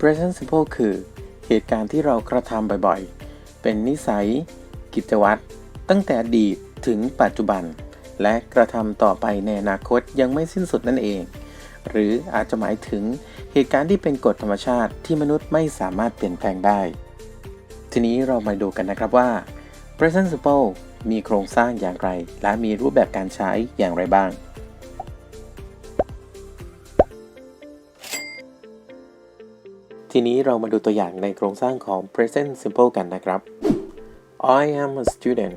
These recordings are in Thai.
present simple คือเหตุการณ์ที่เรากระทำบ่อยๆ เป็นนิสัย กิจวัตร ตั้งแต่อดีตถึงปัจจุบัน และกระทำต่อไปในอนาคตยังไม่สิ้นสุดนั่นเอง หรืออาจจะหมายถึงเหตุการณ์ที่เป็นกฎธรรมชาติที่มนุษย์ไม่สามารถเปลี่ยนแปลงได้ ทีนี้เรามาดูกันนะครับว่า present simple มีโครงสร้างอย่างไร และมีรูปแบบการใช้อย่างไรบ้าง ทีนี้เรามาดูตัวอย่างในโครงสร้างของ present simple กันนะครับ I am a student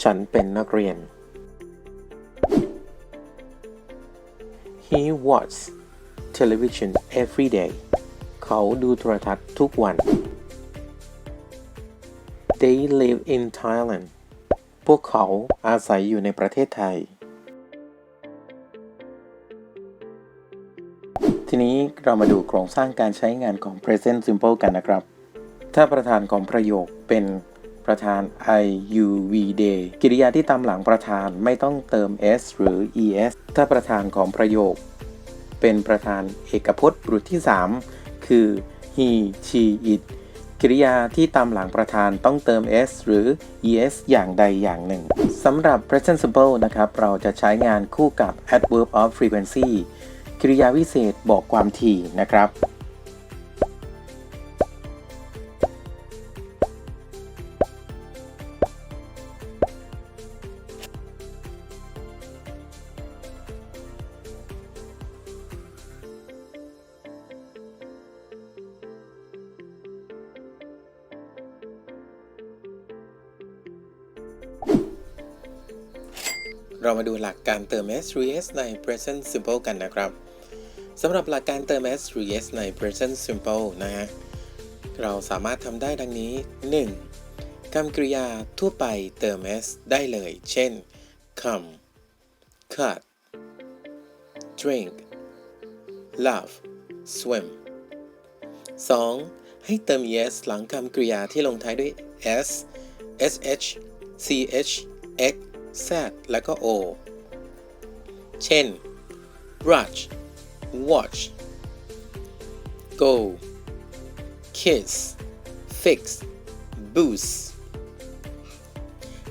ฉันเป็นนักเรียน He watches television every day เขาดูโทรทัศน์ทุกวัน They live in Thailand พวกเขาอาศัยอยู่ในประเทศไทย ทีนี้เรามาดูโครงสร้างการใช้งานของ present simple กันนะครับ ถ้าประธานของประโยคเป็นประธาน I U V day กริยาที่ตามหลังประธานไม่ต้องเติม s หรือ es ถ้าประธานของประโยค เป็นประธานเอกพจน์บุรุษที่ 3 คือ he she it กริยาที่ตามหลังประธานต้องเติม s หรือ es อย่างใดอย่างหนึ่งสำหรับ present simple นะครับ เราจะใช้งานคู่กับ adverb of frequency กริยาวิเศษบอกความถี่นะครับ เรามาดูหลักการเติม s หรือ s ใน present simple กันนะครับ สำหรับหลักการเติม s หรือ s ใน present simple นะฮะ เราสามารถทำได้ดังนี้ 1. คำกริยาทั่วไปเติม s ได้เลย เช่น come cut drink love swim 2. ให้เติม es หลังคำกริยาที่ลงท้ายด้วย s sh ch x z แล้วก็ o เช่น brush watch go kiss fix boost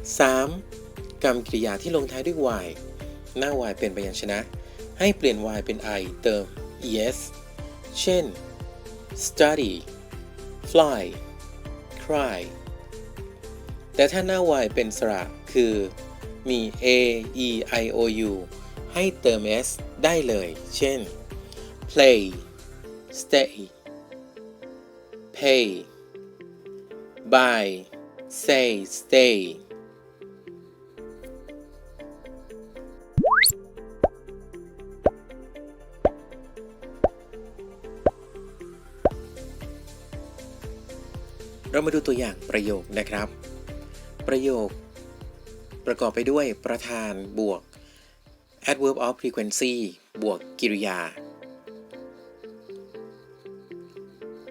3. กรรมกริยาที่ลงท้ายด้วย y หน้า y เป็นพยัญชนะ ให้เปลี่ยน y เป็น i เติม es เช่น study fly cry แต่ถ้าหน้า y เป็นสระคือมี a e i o u ให้เติม s ได้เลย เช่น play stay pay buy say stay เรามาดูตัวอย่างประโยคนะครับ ประโยค ประกอบไปด้วยประธานบวก adverb of frequency บวกกริยา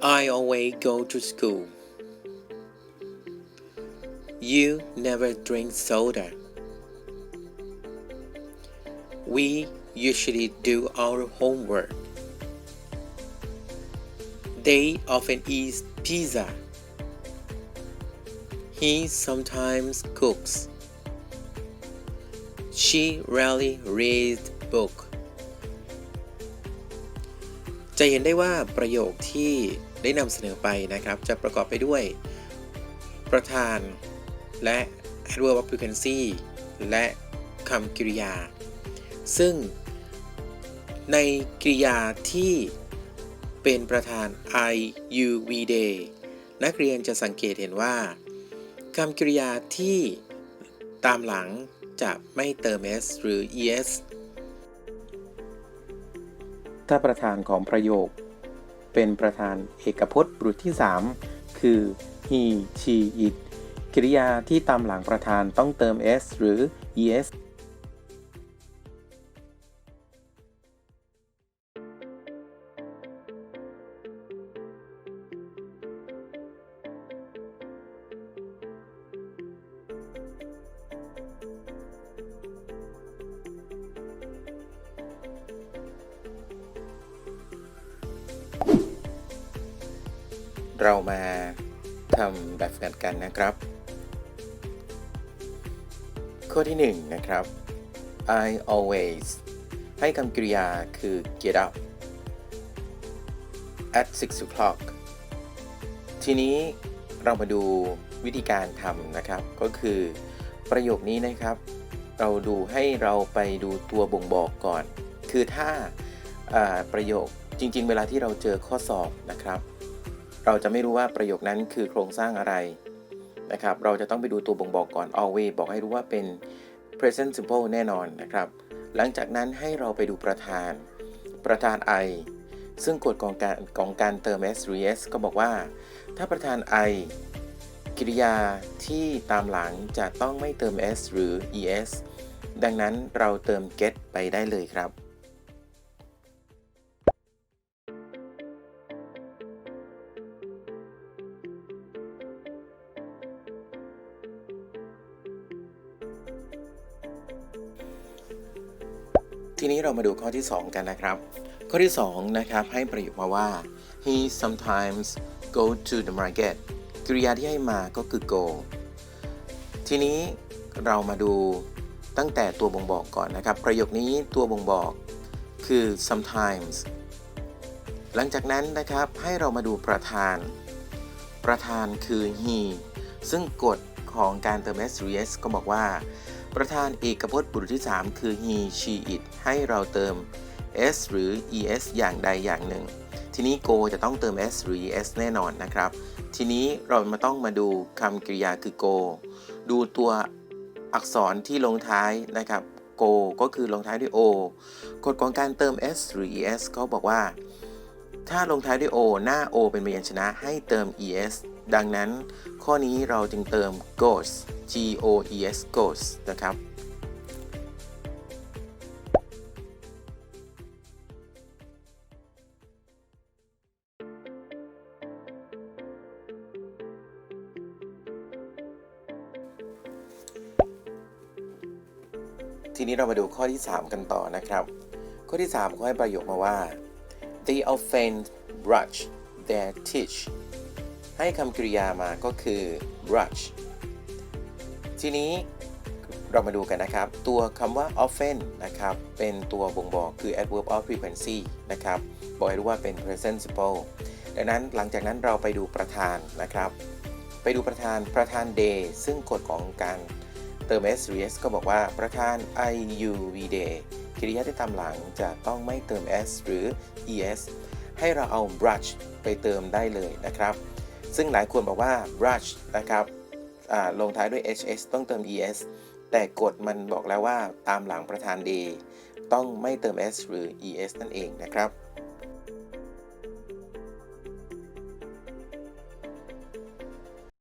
I always go to school. You never drink soda. We usually do our homework. They often eat pizza. He sometimes cooks. She rarely reads book จะเห็นได้ว่าประโยคที่ได้นำเสนอไปนะครับ จะประกอบไปด้วย ประธาน และ adverb of frequency และคำกริยา ซึ่งในกริยาที่เป็นประธาน I U V day นักเรียนจะสังเกตเห็นว่าคำกริยาที่ตามหลังจะไม่เติม s หรือ es ถ้าประธานของประโยค เป็นประธานเอกพจน์บุตรที่ 3 คือ he she it กริยาที่ตามหลังประธานต้องเติม s หรือ es เรามาทำแบบฝึกหัดกันนะครับ ข้อที่ 1 นะครับ I always ให้คำกริยาคือ get up at 6 o'clock ทีนี้เรามาดูวิธีการทำนะครับ ก็คือประโยคนี้นะครับ เราดูให้เราไปดูตัวบ่งบอกก่อน คือถ้าอ่าประโยคจริง ๆ เวลาที่เราเจอข้อสอบนะครับ เราจะไม่รู้ว่าประโยคนั้นคือโครงสร้างอะไรนะครับ เราจะต้องไปดูตัวบ่งบอกก่อน always บอกให้รู้ว่าเป็น present simple แน่นอนนะครับ หลังจากนั้นให้เราไปดูประธาน ประธาน I ซึ่งกฎของการของการเติม s หรือ s ก็บอกว่า ถ้าประธาน I กริยาที่ตามหลังจะต้องไม่เติม s หรือ es ดังนั้นเราเติม get ไปได้เลยครับ ทีนี้เรามาดูข้อที่ 2 กันนะครับ ข้อที่ 2 นะครับ ให้ประโยคมาว่า he sometimes go to the market กริยาที่ให้มาก็คือ go ทีนี้เรามาดูตั้งแต่ตัวบ่งบอกก่อนนะครับ ประโยคนี้ตัวบ่งบอกคือ sometimes หลังจากนั้นนะครับให้เรามาดูประธาน ประธานคือ he ซึ่งกฎของการเติม s หรือ s ก็บอกว่า ประธานเอกพจน์บุรุษที่ 3 คือ he she it ให้เราเติม s หรือ es อย่างใดอย่างหนึ่ง ทีนี้ go จะต้องเติม s หรือ es แน่นอนนะครับ ทีนี้เรามาต้องมาดูคำกริยาคือ go ดูตัวอักษรที่ลงท้ายนะครับ go ก็คือลงท้ายด้วย o กฎของการเติม s หรือ es เขาบอกว่า ถ้าลงท้ายด้วย o หน้า o เป็นพยัญชนะให้เติม es ดังนั้นข้อนี้เราจึงเติม goes g o e s goes นะครับ ทีนี้เรามาดูข้อที่ 3 กันต่อนะครับ ข้อที่3เขาให้ประโยคมาว่า they often brush their teeth ให้คำกริยามาก็คือ brush ทีนี้เรามาดูกันนะครับ ตัวคำว่า often นะครับ เป็นตัวบ่งบอกคือ adverb of frequency นะครับ บอกให้รู้ว่าเป็น present simple ดังนั้นหลังจากนั้นเราไปดูประธานนะครับ ไปดูประธานประธาน day ซึ่งกฎของการ เติม s หรือ s ก็บอกว่าประธาน i u v day กริยาที่ตามหลังจะต้องไม่เติม s หรือ es ให้เราเอา brush ไปเติมได้เลยนะครับ ซึ่งหลายคนบอกว่า brush นะครับลงท้ายด้วย hs ต้องเติม es แต่กฎมันบอกแล้วว่าตามหลังประธาน day ต้องไม่เติม s หรือ es นั่นเองนะครับ